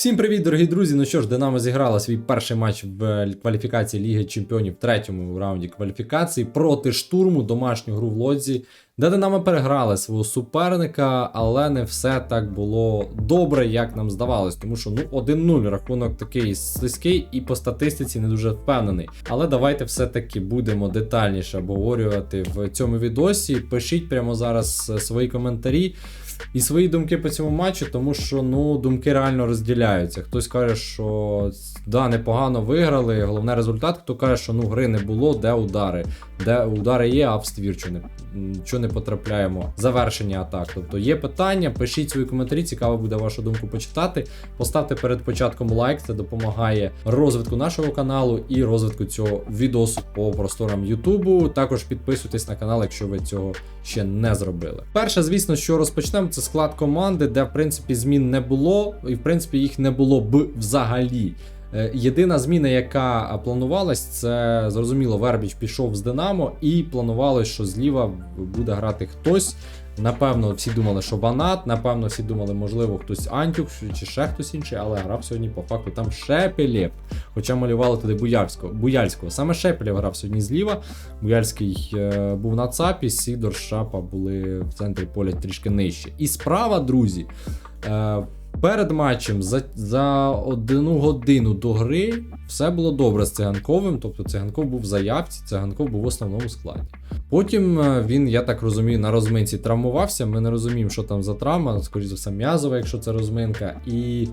Всім привіт, дорогі друзі! Ну що ж, Динамо зіграла свій перший матч в кваліфікації Ліги Чемпіонів в третьому раунді кваліфікації проти штурму домашню гру в Лодзі, де Динамо переграли свого суперника, але не все так було добре, як нам здавалось. Тому що ну 1-0 рахунок такий слизький і по статистиці не дуже впевнений. Але давайте все-таки будемо детальніше обговорювати в цьому відосі. Пишіть прямо зараз е, свої коментарі і свої думки по цьому матчу, тому що ну думки реально розділяються. Хтось каже, що да, непогано виграли. Головне результат, хто каже, що ну гри не було, де удари, де удари є, а в ствір що не, що не потрапляємо. Завершення атак. Тобто є питання, пишіть свої коментарі, цікаво буде вашу думку почитати. Поставте перед початком лайк, це допомагає розвитку нашого каналу і розвитку цього відосу по просторам Ютубу. Також підписуйтесь на канал, якщо ви цього ще не зробили. Перше, звісно, що розпочнемо, це склад команди, де в принципі змін не було, і в принципі їх не було б взагалі. Е, Єдина зміна, яка планувалась, це зрозуміло, Вербіч пішов з Динамо, і планувалось, що зліва буде грати хтось. Напевно, всі думали, що банат, напевно, всі думали, можливо, хтось Антюк чи ще хтось інший, але грав сьогодні по факту там Шепелєв. Хоча малювали туди Буяльського. Буяльського. Саме Шепелєв грав сьогодні зліва. Буяльський е, був на ЦАПі, Сідор, Шапа були в центрі поля трішки нижче. І справа, друзі. Е, Перед матчем за за одну годину до гри все було добре з циганковим. Тобто циганков був в заявці, циганков був в основному складі. Потім е, він, я так розумію, на розминці травмувався. Ми не розуміємо, що там за травма, скоріше за все, м'язова, якщо це розминка. І,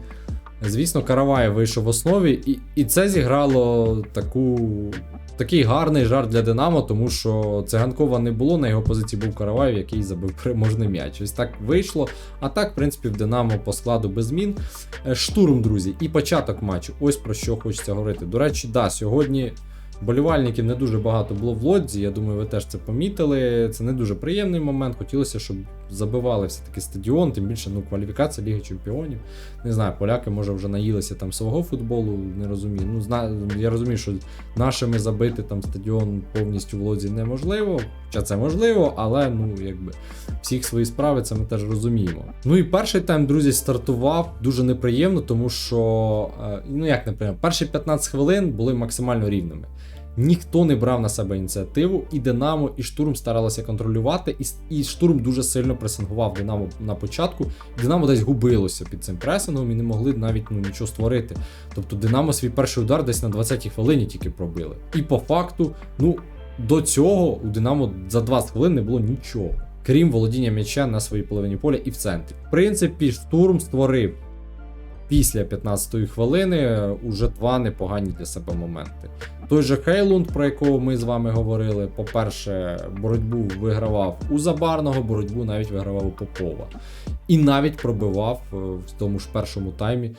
звісно, Караваєв вийшов в основі, і і це зіграло таку Такий гарний жарт для Динамо, тому що циганкова не було. На його позиції був Караваєв, який забив переможний м'яч. Ось так вийшло. А так, в принципі, в Динамо по складу без змін. Е, штурм, друзі, і початок матчу. Ось про що хочеться говорити. До речі, да, сьогодні Болівальників не дуже багато було в лодзі. Я думаю, ви теж це помітили. Це не дуже приємний момент. Хотілося, щоб забивали все-таки стадіон, тим більше ну, кваліфікація Ліги Чемпіонів. Не знаю, поляки може вже наїлися там свого футболу, не розумію. Ну, зна... Я розумію, що нашими забити там стадіон повністю в лодзі неможливо. Хоча це можливо, але ну якби всіх свої справи це ми теж розуміємо. Ну і перший тайм, друзі, стартував дуже неприємно, тому що, е, ну як неприємно, перші 15 хвилин були максимально рівними. Ніхто не брав на себе ініціативу, і Динамо, і штурм старалися контролювати, і і штурм дуже сильно пресингував Динамо на початку. Динамо десь губилося під цим пресингом і не могли навіть ну, нічого створити. Тобто Динамо свій перший удар десь на 20-й хвилині тільки пробили. І по факту, ну до цього у Динамо за 20 хвилин не було нічого. Крім володіння м'яча на своїй половині поля і в центрі. В принципі, штурм створив після 15-ї хвилини уже два непогані для себе моменти. Той же Хейлунд, про якого ми з вами говорили, по-перше, боротьбу вигравав у Забарного, боротьбу навіть вигравав у Попова. І навіть пробивав е, в тому ж першому таймі.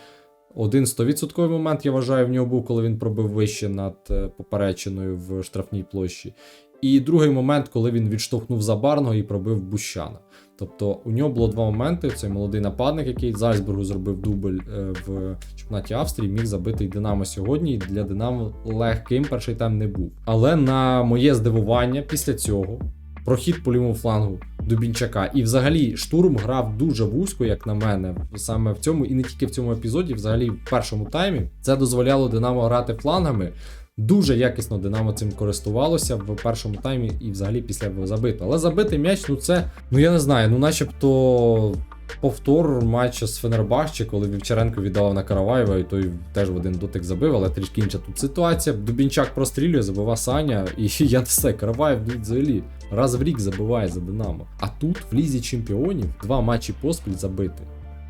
Один 100% момент, я вважаю, в нього був, коли він пробив вище над е, поперечиною в штрафній площі. І другий момент, коли він відштовхнув Забарного і пробив Бущана. Тобто у нього було два моменти. Цей молодий нападник, який з Зальцбургу зробив дубль е, в чемпіонаті Австрії, міг забити і Динамо сьогодні. І для Динамо легким перший тайм не був. Але на моє здивування, після цього прохід по лівому флангу Дубінчака. І взагалі штурм грав дуже вузько, як на мене, саме в цьому, і не тільки в цьому епізоді, взагалі в першому таймі це дозволяло Динамо грати флангами. Дуже якісно Динамо цим користувалося в першому таймі і взагалі після забитого. Але забитий м'яч, ну це, ну я не знаю, ну начебто повтор матчу з Фенербахче, коли Вівчаренко віддавав на Караваєва, і той теж в один дотик забив, але трішки інша тут ситуація. Дубінчак прострілює, забива Саня, і я не все, Караваєв ну, взагалі раз в рік забиває за Динамо. А тут в лізі чемпіонів два матчі поспіль забити.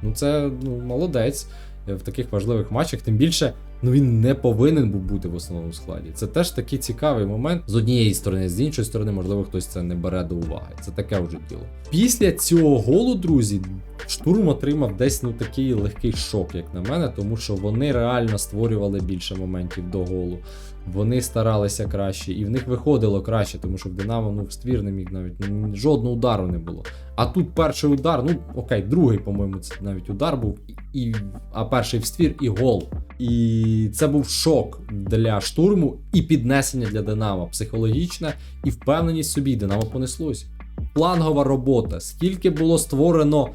Ну це ну, молодець в таких важливих матчах, тим більше ну він не повинен був бути в основному складі. Це теж такий цікавий момент з однієї сторони, з іншої сторони, можливо, хтось це не бере до уваги. Це таке вже діло. Після цього голу, друзі, штурм отримав десь ну такий легкий шок, як на мене, тому що вони реально створювали більше моментів до голу. Вони старалися краще, і в них виходило краще, тому що в Динамо ну в ствір не міг навіть ну, жодного удару не було. А тут перший удар, ну окей, другий, по-моєму, це навіть удар був, і, а перший в ствір і гол. І це був шок для штурму і піднесення для Динамо. Психологічне і впевненість собі. Динамо понеслось. Плангова робота. Скільки було створено,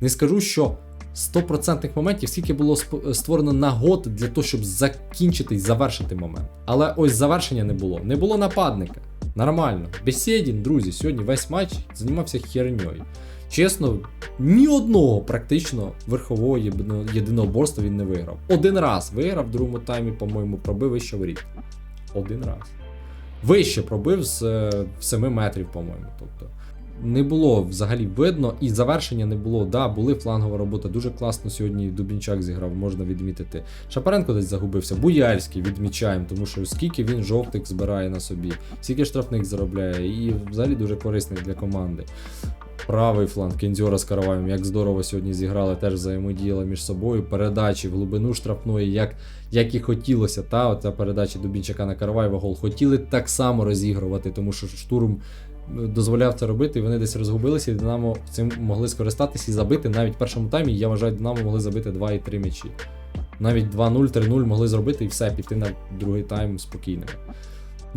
не скажу, що 100% моментів, скільки було сп- створено нагод для того, щоб закінчити і завершити момент. Але ось завершення не було. Не було нападника. Нормально. Бесєдін, друзі, сьогодні весь матч займався херньою. Чесно, ні одного практично верхового єдино- єдиноборства він не виграв. Один раз виграв в другому таймі, по-моєму, пробив вище воріт. Один раз. Вище пробив з е, 7 метрів, по-моєму. Тобто не було взагалі видно, і завершення не було. Да, були флангова робота. Дуже класно сьогодні Дубінчак зіграв, можна відмітити. Шапаренко десь загубився. Буяльський відмічаємо, тому що скільки він жовтих збирає на собі, скільки штрафних заробляє, і взагалі дуже корисний для команди. Правий фланг Кензьора з Караваєм, як здорово сьогодні зіграли, теж взаємодіяли між собою. Передачі в глибину штрафної, як, як і хотілося. Та оця передача Дубінчака на Караваєва гол. Хотіли так само розігрувати, тому що штурм дозволяв це робити, і вони десь розгубилися, і Динамо цим могли скористатися і забити. Навіть в першому таймі, я вважаю, Динамо могли забити 2 і 3 м'ячі. Навіть 2-0, 3-0 могли зробити і все, піти на другий тайм спокійними.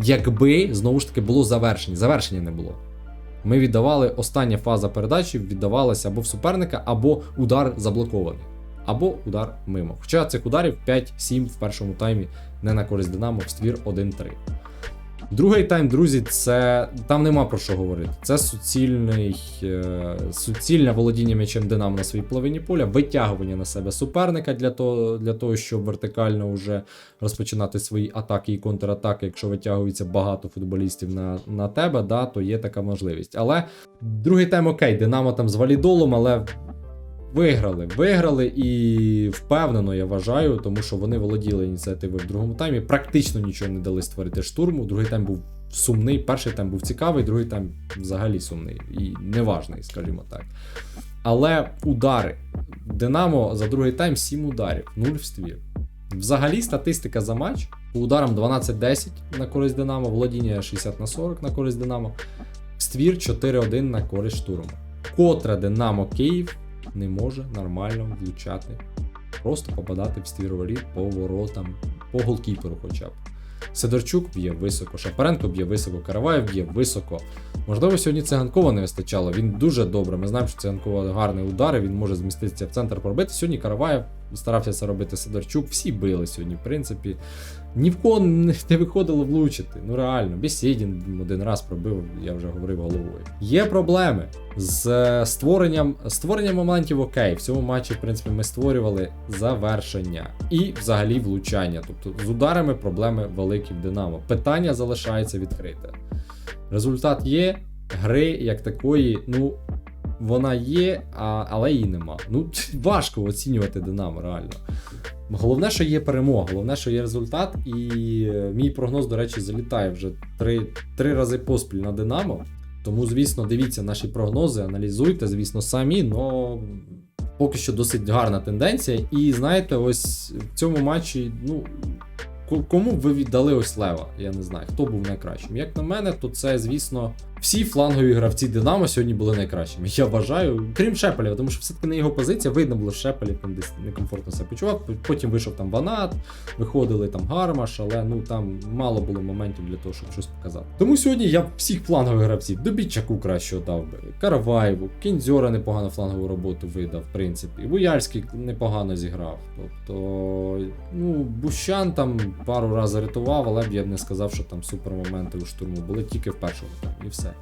Якби знову ж таки було завершення. Завершення не було. Ми віддавали остання фаза передачі, віддавалася або в суперника, або удар заблокований, або удар мимо. Хоча цих ударів 5-7 в першому таймі не на користь Динамо, в ствір 1-3. Другий тайм, друзі, це там нема про що говорити. Це суцільний, е, суцільне володіння м'ячем Динамо на своїй половині поля, витягування на себе суперника для того, для того, щоб вертикально вже розпочинати свої атаки і контратаки. Якщо витягується багато футболістів на, на тебе, да, то є така можливість. Але другий тайм окей, Динамо там з валідолом, але Виграли, виграли і впевнено, я вважаю, тому що вони володіли ініціативою в другому таймі. Практично нічого не дали створити штурму. Другий тайм був сумний, перший тайм був цікавий, другий тайм взагалі сумний і неважний, скажімо так. Але удари. Динамо за другий тайм 7 ударів, 0 в ствір. Взагалі статистика за матч по ударам 12-10 на користь Динамо, володіння 60 на 40 на користь Динамо, ствір 4-1 на користь штурму. Котре Динамо Київ не може нормально влучати. Просто попадати в ствір по воротам, по голкіперу хоча б. Сидорчук б'є високо, Шапаренко б'є високо, Караваєв б'є високо. Можливо, сьогодні циганкова не вистачало. Він дуже добре. Ми знаємо, що циганкова гарний удар, він може зміститися в центр пробити. Сьогодні Караваєв старався це робити Сидорчук. Всі били сьогодні, в принципі. Ні в кого не виходило влучити. Ну реально, Бесєдін один раз пробив, я вже говорив головою. Є проблеми з е, створенням створенням моментів окей. В цьому матчі, в принципі, ми створювали завершення і взагалі влучання. Тобто з ударами проблеми великі в Динамо. Питання залишається відкрите. Результат є, гри як такої, ну. Вона є, а, але її нема. Ну, важко оцінювати Динамо, реально. Головне, що є перемога, головне, що є результат. І е, мій прогноз, до речі, залітає вже три, три рази поспіль на Динамо. Тому, звісно, дивіться наші прогнози, аналізуйте, звісно, самі, але поки що досить гарна тенденція. І знаєте, ось в цьому матчі, ну. Кому б ви віддали ось Лева? Я не знаю, хто був найкращим. Як на мене, то це, звісно, всі флангові гравці Динамо сьогодні були найкращими. Я вважаю, крім Шепеля, тому що все-таки на його позиція видно було, що Шепель там десь некомфортно себе почував. Потім вийшов там Ванат, виходили там Гармаш, але ну там мало було моментів для того, щоб щось показати. Тому сьогодні я всіх флангових гравців Добітчаку кращого дав би, Караваєву, Кінзьора непогану флангову роботу видав, в принципі. Буяльський непогано зіграв. Тобто, ну, Бущан там пару разів рятував, але б я б не сказав, що там супермоменти у штурму були тільки в першому там, і все.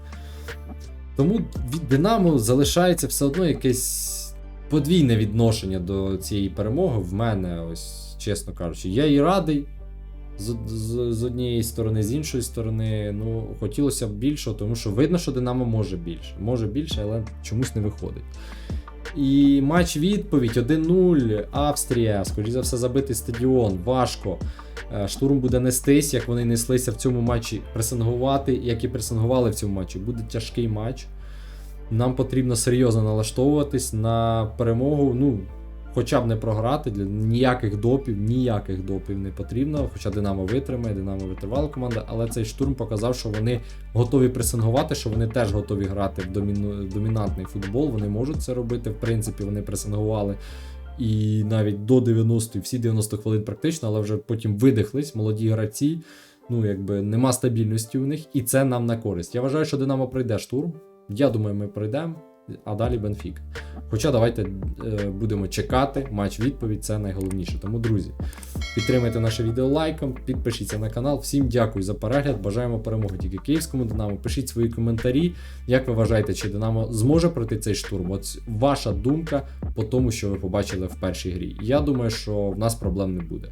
Тому від Динамо залишається все одно якесь подвійне відношення до цієї перемоги. В мене, ось, чесно кажучи, я і радий. З, з, з однієї сторони, з іншої сторони, ну, хотілося б більшого, тому що видно, що Динамо може більше. Може більше, але чомусь не виходить. І матч відповідь 1-0, Австрія, скоріш за все, забитий стадіон, важко. Е, Штурм буде нестись, як вони неслися в цьому матчі, пресингувати, як і пресингували в цьому матчі. Буде тяжкий матч. Нам потрібно серйозно налаштовуватись на перемогу. Ну, хоча б не програти, для ніяких допів, ніяких допів не потрібно. Хоча Динамо витримає, Динамо витривала команда, але цей штурм показав, що вони готові пресингувати, що вони теж готові грати в домінантний футбол. Вони можуть це робити. В принципі, вони пресингували і навіть до 90 всі 90 хвилин практично, але вже потім видихлись, молоді гравці. Ну, якби нема стабільності у них, і це нам на користь. Я вважаю, що Динамо пройде штурм. Я думаю, ми пройдемо. А далі Бенфік. Хоча давайте е, будемо чекати матч відповідь, це найголовніше. Тому, друзі, підтримайте наше відео лайком, підпишіться на канал. Всім дякую за перегляд. Бажаємо перемоги тільки київському Динамо. Пишіть свої коментарі. Як ви вважаєте, чи Динамо зможе пройти цей штурм? От ваша думка по тому, що ви побачили в першій грі. Я думаю, що в нас проблем не буде.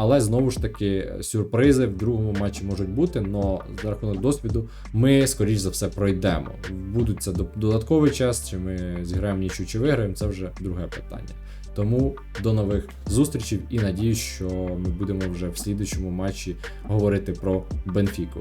Але знову ж таки, сюрпризи в другому матчі можуть бути, але за рахунок досвіду ми, скоріш за все, пройдемо. Будуть це до- додатковий час, чи ми зіграємо нічу, чи виграємо, це вже друге питання. Тому до нових зустрічей і надіюсь, що ми будемо вже в слідчому матчі говорити про Бенфіку.